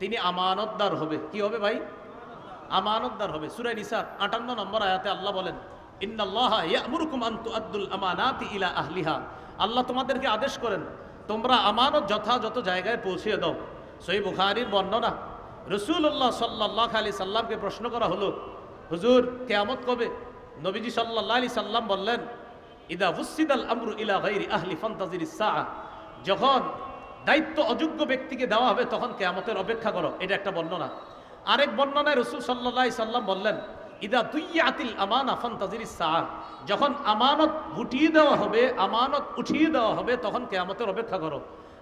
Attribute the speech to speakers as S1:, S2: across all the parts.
S1: তিনি আমানতদার হবে। কি হবে ভাই? আমানতদার হবে। সুরাই নিসার আটান্ন নম্বর আয়াতে আল্লাহ বলেন আল্লাহ তোমাদেরকে আদেশ করেন, তোমরা আমানত যথাযথ জায়গায় পৌঁছিয়ে দাও। সই বুখারীর বর্ণনা রসুল্লাহ সাল্লাহ আলি সাল্লামকে প্রশ্ন করা হলো, হুজুর, কেয়ামত কবে? নবীজি সাল্লাহ আলি সাল্লাম বললেন, ইদা হুসিদাল আমরু ইলা গাইরি আহলি ফান্তাজির যখন দায়িত্ব অযোগ্য ব্যক্তিকে দেওয়া হবে, তখন কেয়ামতের অপেক্ষা করো। এটা একটা বর্ণনা। আরেক বর্ণনায় রসুল সাল্লাহ সাল্লাম বললেন, ইদা তুইয়া আতিল আমান আফান তাজির ইসা যখন আমানত গুটিয়ে দেওয়া হবে, আমানত উঠিয়ে দেওয়া হবে, তখন কেয়ামতের অপেক্ষা করো।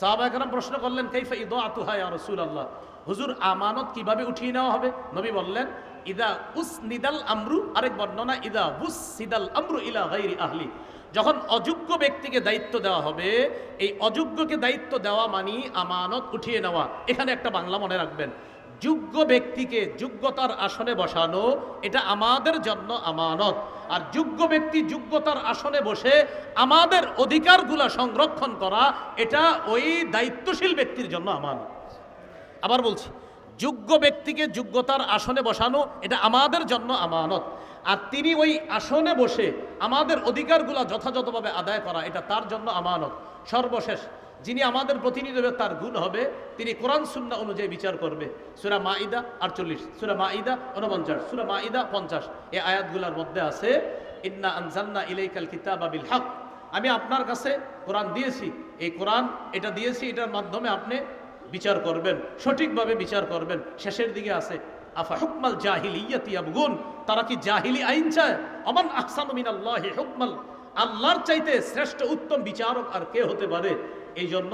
S1: সাহাবা একরাম প্রশ্ন করলেন, কাইফা ইদো আতুহা ইয়া রসুল আল্লাহ হুজুর, আমানত কীভাবে উঠিয়ে নেওয়া হবে? নবী বললেন, ইদা উস নিদাল আমরু। আরেক বর্ণনা, ইদা উস সিদাল আমরু ইলা গাইরি আহলি। যখন অযোগ্য ব্যক্তিকে দায়িত্ব দেওয়া হবে, এই অযোগ্যকে দায়িত্ব দেওয়া মানি আমানত উঠিয়ে নেওয়া। এখানে একটা বাংলা মনে রাখবেন। যোগ্য ব্যক্তিকে যোগ্যতার আসনে বসানো, এটা আমাদের জন্য আমানত। আর যোগ্য ব্যক্তি যোগ্যতার আসনে বসে আমাদের অধিকারগুলা সংরক্ষণ করা, এটা ওই দায়িত্বশীল ব্যক্তির জন্য আমানত। আবার বলছি যোগ্য ব্যক্তিকে যোগ্যতার আসনে বসানো, এটা আমাদের জন্য আমানত। আর তিনি ওই আসনে বসে আমাদের অধিকারগুলো যথাযথভাবে আদায় করা, এটা তার জন্য আমানত। সর্বশেষ, যিনি আমাদের প্রতিনিধি হবে, তার গুণ হবে, তিনি কোরআন সুন্না অনুযায়ী বিচার করবে। সুরা মাইদা আটচল্লিশ, সুরা মাইদা উনপঞ্চাশ সুরা মাইদা পঞ্চাশ। এই আয়াতগুলোর মধ্যে আছে, ইন্না আনজান্না ইলাইকাল কিতাব বিল হক। আমি আপনার কাছে কোরআন দিয়েছি। এই কোরআন, এটা দিয়েছি, এটার মাধ্যমে আপনি বিচার করবেন, সঠিকভাবে বিচার করবেন, শেষের দিকে আছে, আফা হুকমাল তারা কি জাহিলি আইন চায়? অমান হুকমাল। আল্লাহর চাইতে শ্রেষ্ঠ উত্তম বিচারক আর কে হতে পারে? এই জন্য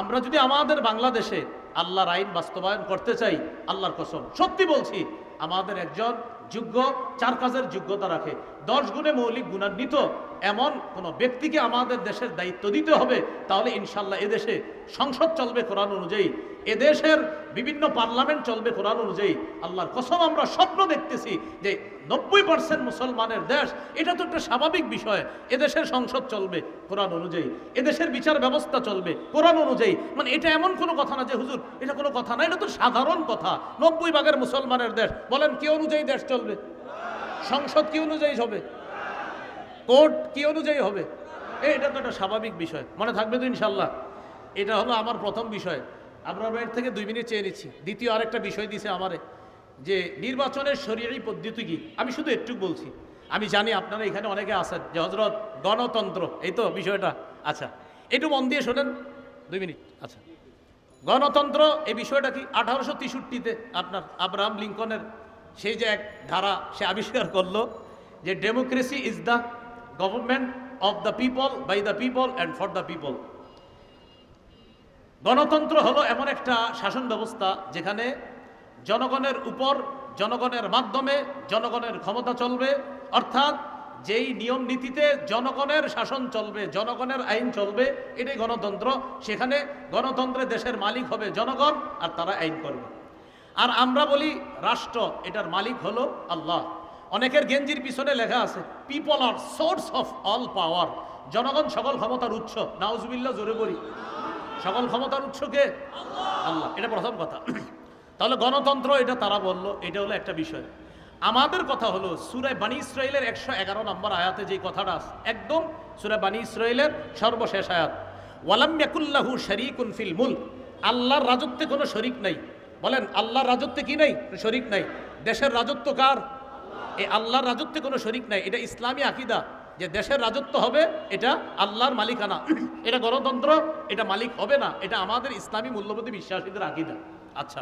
S1: আমরা যদি আমাদের বাংলাদেশে আল্লাহর আইন বাস্তবায়ন করতে চাই, আল্লাহর কসম, সত্যি বলছি, আমাদের একজন যোগ্য, চার কাজের যোগ্যতা রাখে। দশ গুণে মৌলিক গুণান্বিত এমন কোন ব্যক্তিকে আমাদের দেশের দায়িত্ব দিতে হবে, তাহলে ইনশাল্লাহ এদেশে সংসদ চলবে কোরআন অনুযায়ী। এদেশের বিভিন্ন পার্লামেন্ট চলবে কোরআন অনুযায়ী। আল্লাহর কসম আমরা স্বপ্ন দেখতেছি যে নব্বই পার্সেন্ট মুসলমানের দেশ, এটা তো একটা স্বাভাবিক বিষয়। এদেশের সংসদ চলবে কোরআন অনুযায়ী। এদেশের বিচার ব্যবস্থা চলবে কোরআন অনুযায়ী। মানে এটা এমন কোনো কথা না যে, হুজুর, এটা কোনো কথা না, এটা তো সাধারণ কথা। নব্বই ভাগের মুসলমানের দেশ, বলেন কি অনুযায়ী দেশ চলবে? সংসদ কি অনুযায়ী হবে? কোর্ট কি অনুযায়ী হবে? এটা তো একটা স্বাভাবিক বিষয়। মনে থাকবে তো ইনশাল্লাহ এটা হলো আমার প্রথম বিষয়। আপনার বাইরে থেকে দুই মিনিট চেয়ে নিচ্ছি। দ্বিতীয় আরেকটা বিষয় দিছে আমারে, যে নির্বাচনের শরীরই পদ্ধতি কি? আমি শুধু একটু বলছি। আমি জানি আপনারা এখানে অনেকে আছেন যে হজরত গণতন্ত্র, এই তো বিষয়টা। আচ্ছা একটু মন দিয়ে শোনেন। দুই মিনিট আচ্ছা। গণতন্ত্র, এই বিষয়টা কি আঠারোশো তেষট্টিতে আপনার আব্রাহাম লিঙ্কনের সেই যে এক ধারা সে আবিষ্কার করল যে democracy is the government of the people by the people and for the people গণতন্ত্র হলো এমন একটা শাসন ব্যবস্থা যেখানে জনগণের উপর, জনগণের মাধ্যমে, জনগণের ক্ষমতা চলবে। অর্থাৎ যেই নিয়ম নীতিতে জনগণের শাসন চলবে, জনগণের আইন চলবে, এটাই গণতন্ত্র। সেখানে গণতন্ত্রে দেশের মালিক হবে জনগণ আর তারা আইন করবে। আর আমরা বলি রাষ্ট্র, এটার মালিক হলো আল্লাহ। অনেকের গেঞ্জির পিছনে লেখা আছে people are source of all power জনগণ সকল ক্ষমতার উৎস। নাউজুবিল্লাহ, জোরে বলি। সকল ক্ষমতার উৎস কে? আল্লাহ। এটা প্রথম কথা। তাহলে গণতন্ত্র, এটা তারা বলল, এটা হলো একটা বিষয়। আমাদের কথা হলো সুরায় বানী ইসরায়েলের একশো এগারো নম্বর আয়াতে যে কথাটা একদম সুরায় বানী ইসরায়েলের সর্বশেষ আয়াত। ওয়ালাম ইয়াকুল্লাহু শরিকুন ফিল মুলক। আল্লাহর রাজত্বে কোনো শরিক নাই। বলেন, আল্লাহর রাজত্বে কি নাই? শরিক নাই। দেশের রাজত্ব কার? এই আল্লাহর রাজত্বে কোনো শরিক নাই। এটা ইসলামী আকিদা। যে দেশের রাজত্ব হবে, এটা আল্লাহর মালিকানা। এটা গণতন্ত্র, এটা মালিক হবে না। এটা আমাদের ইসলামী মূল্যবোধী বিশ্বাসীদের আকিদা। আচ্ছা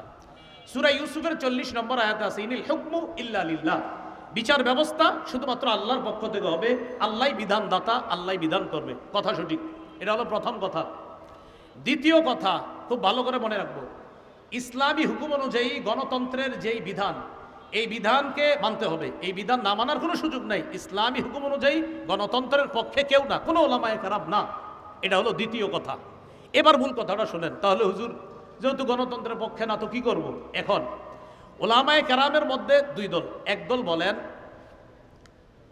S1: সুরা ইউসুফের চল্লিশ নম্বর আয়াত আছে, ইনিল হুকমু ইল্লা বিচার ব্যবস্থা শুধুমাত্র আল্লাহর পক্ষ থেকে হবে আল্লাহ বিধানদাতা আল্লাহ বিধান করবে। কথা সঠিক। এটা হলো প্রথম কথা। দ্বিতীয় কথা, খুব ভালো করে মনে রাখব, ইসলামী হুকুম অনুযায়ী গণতন্ত্রের যেই বিধান এই বিধানকে মানতে হবে। এই বিধান না মানার কোনো সুযোগ নাই। ইসলামী হুকুম অনুযায়ী গণতন্ত্রের পক্ষে কেউ না, কোনো ওলামায় খারাপ না। এটা হলো দ্বিতীয় কথা। এবার মূল কথাটা শোনেন। তাহলে হুজুর, যেহেতু গণতন্ত্রের পক্ষে না, তো কি করব? এখন, ওলামায় কেরামের মধ্যে দুই দল। একদল বলেন,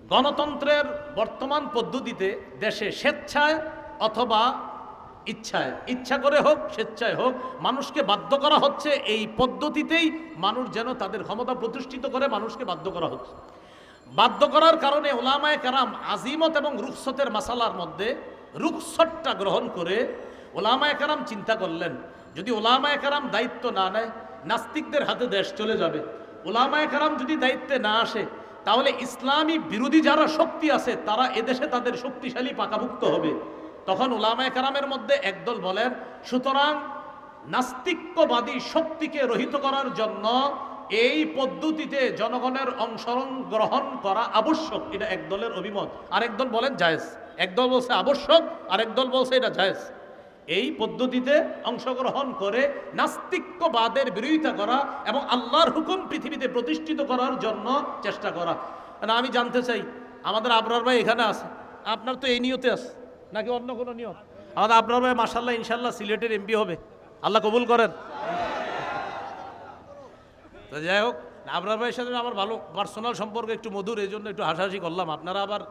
S1: গণতন্ত্রের বর্তমান পদ্ধতিতে দেশে স্বেচ্ছায় অথবা ইচ্ছায়, ইচ্ছা করে হোক, স্বেচ্ছায় হোক, মানুষকে বাধ্য করা হচ্ছে এই পদ্ধতিতেই মানুষ যেন তাদের ক্ষমতা প্রতিষ্ঠিত করে, মানুষকে বাধ্য করা হচ্ছে। বাধ্য করার কারণে ওলামায় কারাম আজিমত এবং রুখসতের মাসালার মধ্যে রুখসটটা গ্রহণ করে ওলামায় কারাম চিন্তা করলেন, যদি ওলামায় কারাম দায়িত্ব না নেয়, নাস্তিকদের হাতে দেশ চলে যাবে। ওলামায় কারাম যদি দায়িত্বে না আসে, তাহলে ইসলামী বিরোধী যারা শক্তি আছে, তারা এদেশে তাদের শক্তিশালী পাকাভুক্ত হবে। তখন ওলামায় কারামের মধ্যে একদল বলেন, সুতরাং নাস্তিক্যবাদী শক্তিকে রহিত করার জন্য এই পদ্ধতিতে জনগণের অংশগ্রহণ গ্রহণ করা আবশ্যক। এটা একদলের অভিমত। আরেক দল বলেন, জায়েজ। একদল বলছে, আবশ্যক। আরেক দল বলছে, এটা জায়েজ। এই পদ্ধতিতে অংশগ্রহণ করে নাস্তিক্যবাদের বিরোধিতা করা এবং আল্লাহর হুকুম পৃথিবীতে প্রতিষ্ঠিত করার জন্য চেষ্টা করা। না আমি জানতে চাই, আমাদের আবরার ভাই এখানে আছে, আপনার তো এই নিয়তে আছে। নাকি অন্য কোনো নিয়ত আমাদের আবরার ভাই মাসাল্লাহ ইনশাল্লাহ সিলেটের এমপি হবে। আল্লাহ কবুল করেন। তো যাই হোক, আবরার ভাইয়ের সাথে আমার ভালো পার্সোনাল সম্পর্ক একটু মধুর এই জন্য একটু হাসাহাসি করলাম। আপনারা আবার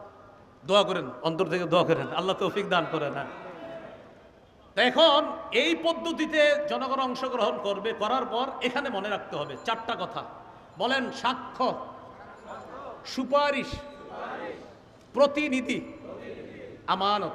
S1: দোয়া করেন, অন্তর থেকে দোয়া করেন। আল্লাহ তৌফিক দান করেন হ্যাঁ। এখন এই পদ্ধতিতে জনগণ অংশগ্রহণ করবে, করার পর এখানে মনে রাখতে হবে চারটা কথা। বলেন সাক্ষ্য, সুপারিশ, প্রতিনিধি, আমানত।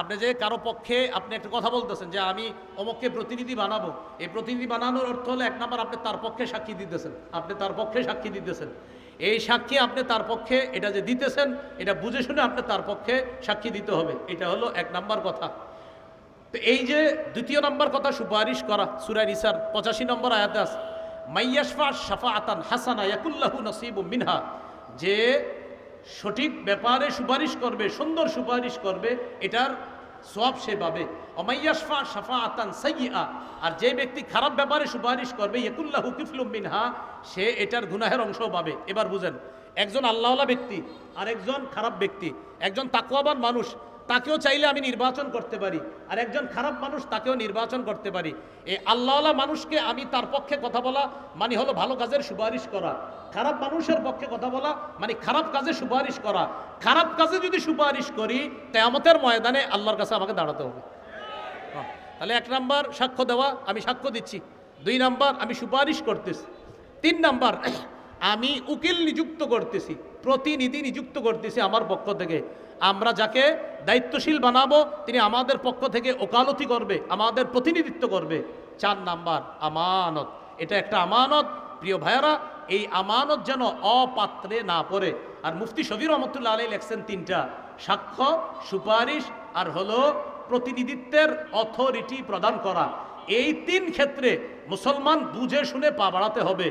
S1: আপনি যে কারও পক্ষে আপনি একটা কথা বলতেছেন যে আমি অমুককে প্রতিনিধি বানাবো, এই প্রতিনিধি বানানোর অর্থ হলো এক নম্বর আপনি তার পক্ষে সাক্ষী দিতেছেন, আপনি তার পক্ষে সাক্ষী দিতেছেন। এই সাক্ষী আপনি তার পক্ষে এটা যে দিতেছেন, এটা বুঝে শুনে আপনি তার পক্ষে সাক্ষী দিতে হবে, এটা হলো এক নাম্বার কথা। তো এই যে দ্বিতীয় নম্বর কথা সুপারিশ করা সুরাই নিসার পঁচাশি নম্বর আয়াতে আছে, মাইয়াশফা শাফা আতান হাসানা ইয়াকুল্লাহু নসিব মিনহা যে সঠিক ব্যাপারে সুপারিশ করবে, সুন্দর সুপারিশ করবে, এটার সব সে পাবে। অমাইয়াশফা সাফা আতান সাইয়া আর যে ব্যক্তি খারাপ ব্যাপারে সুপারিশ করবে, ইয়কুল্লাহ হুকিফলুমিনহা মিনহা, সে এটার গুনাহের অংশ পাবে। এবার বুঝেন, একজন আল্লাহলা ব্যক্তি আর একজন খারাপ ব্যক্তি, একজন তাকুয়াবান মানুষ তাকেও চাইলে আমি নির্বাচন করতে পারি। আর একজন খারাপ মানুষ তাকেও নির্বাচন করতে পারি। এই আল্লাহওয়ালা মানুষকে আমি তার পক্ষে কথা বলা মানে হলো ভালো কাজের সুপারিশ করা। খারাপ মানুষের পক্ষে কথা বলা মানে খারাপ কাজে সুপারিশ করা। খারাপ কাজে যদি সুপারিশ করি তেয়ামতের ময়দানে আল্লাহর কাছে আমাকে দাঁড়াতে হবে। হ্যাঁ, তাহলে এক নাম্বার সাক্ষ্য দেওয়া আমি সাক্ষ্য দিচ্ছি। দুই নাম্বার আমি সুপারিশ করতেছি। তিন নাম্বার আমি উকিল নিযুক্ত করতেছি, প্রতিনিধি নিযুক্ত করতেছি আমার পক্ষ থেকে। আমরা যাকে দায়িত্বশীল বানাবো, তিনি আমাদের পক্ষ থেকে ওকালতি করবে, আমাদের প্রতিনিধিত্ব করবে। চার নাম্বার, আমানত। এটা একটা আমানত। প্রিয় ভাইয়ারা, এই আমানত যেন অপাত্রে না পড়ে। আর মুফতি শফির রহমতুল্লাহ আলাই লেখছেন তিনটা। সাক্ষ্য, সুপারিশ আর হলো প্রতিনিধিত্বের অথরিটি প্রদান করা। এই তিন ক্ষেত্রে মুসলমান বুঝে শুনে পা বাড়াতে হবে।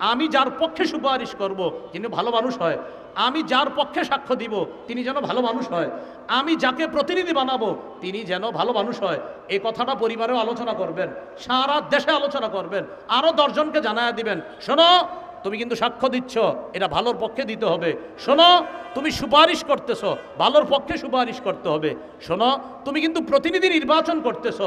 S1: আমি যার পক্ষে সুপারিশ করব তিনি ভালো মানুষ হয়, আমি যার পক্ষে সাক্ষ্য দিব, তিনি যেন ভালো মানুষ হয়, আমি যাকে প্রতিনিধি বানাবো, তিনি যেন ভালো মানুষ হয়। এই কথাটা পরিবারেও আলোচনা করবেন, সারা দেশে আলোচনা করবেন আরও দশজনকে জানায় দিবেন। শোনো তুমি কিন্তু সাক্ষ্য দিচ্ছ, এটা ভালোর পক্ষে দিতে হবে। শোনো, তুমি সুপারিশ করতেছ, ভালোর পক্ষে সুপারিশ করতে হবে। শোনো, তুমি কিন্তু প্রতিনিধি নির্বাচন করতেছ,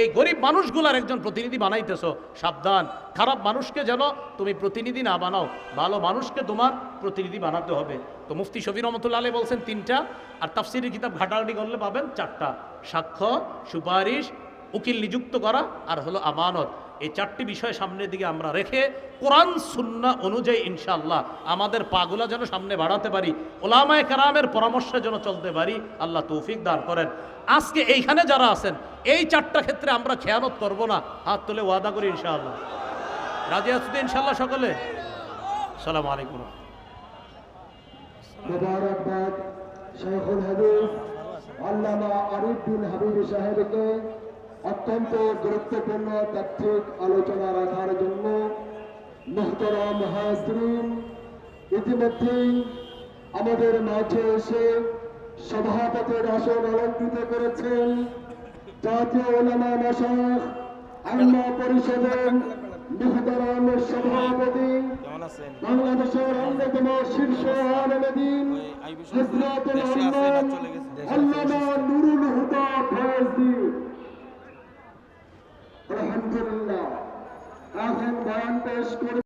S1: এই গরিব মানুষগুলার একজন প্রতিনিধি বানাইতেছ, সাবধান। খারাপ মানুষকে যেন তুমি প্রতিনিধি না বানাও, ভালো মানুষকে তোমার প্রতিনিধি বানাতে হবে। তো মুফতি শফি রহমতুল্লাহ আলী বলছেন তিনটা, আর তাফসিরের কিতাব ঘাটাঘাটি করলে পাবেন চারটা। সাক্ষ্য, সুপারিশ উকিল নিযুক্ত করা আর হলো আমানত। এই চারটি বিষয় সামনের দিকে আমরা রেখে কোরআন, সুন্না অনুযায়ী ইনশাআল্লাহ আমাদের পাগুলা যেন সামনে বাড়াতে পারি, ওলামায় কারামের পরামর্শে যেন চলতে পারি, আল্লাহ তৌফিক দান করেন। আজকে এইখানে যারা আছেন, এই চারটা ক্ষেত্রে আমরা খেয়ানত করব না। হাত তুলে ওয়াদা করি ইনশাআল্লাহ। রাজি তো ইনশাআল্লাহ সকলে? সালাম আলাইকুম।
S2: মুবারকবাদ, শেখুল হাবিব সাহেবকে অত্যন্ত গুরুত্বপূর্ণ তাত্ত্বিক আলোচনা রাখার জন্য মোহতরম হাজরিন, ইতিমধ্যেই আমাদের মাঝে এসে সভাপতির আসন অলঙ্কৃত করেছেন জাতীয় ওলামা মশাইখ আল্লাহ পরিষদের মোহতরম সভাপতি, বাংলাদেশের অন্যতম শীর্ষ আলমদিন
S3: দেশে
S2: আল্লামা
S3: চলে গেছে?
S2: আল্লামা নুরুল আলহামদুলিল্লাহ। এখন বয়ান পেশ করে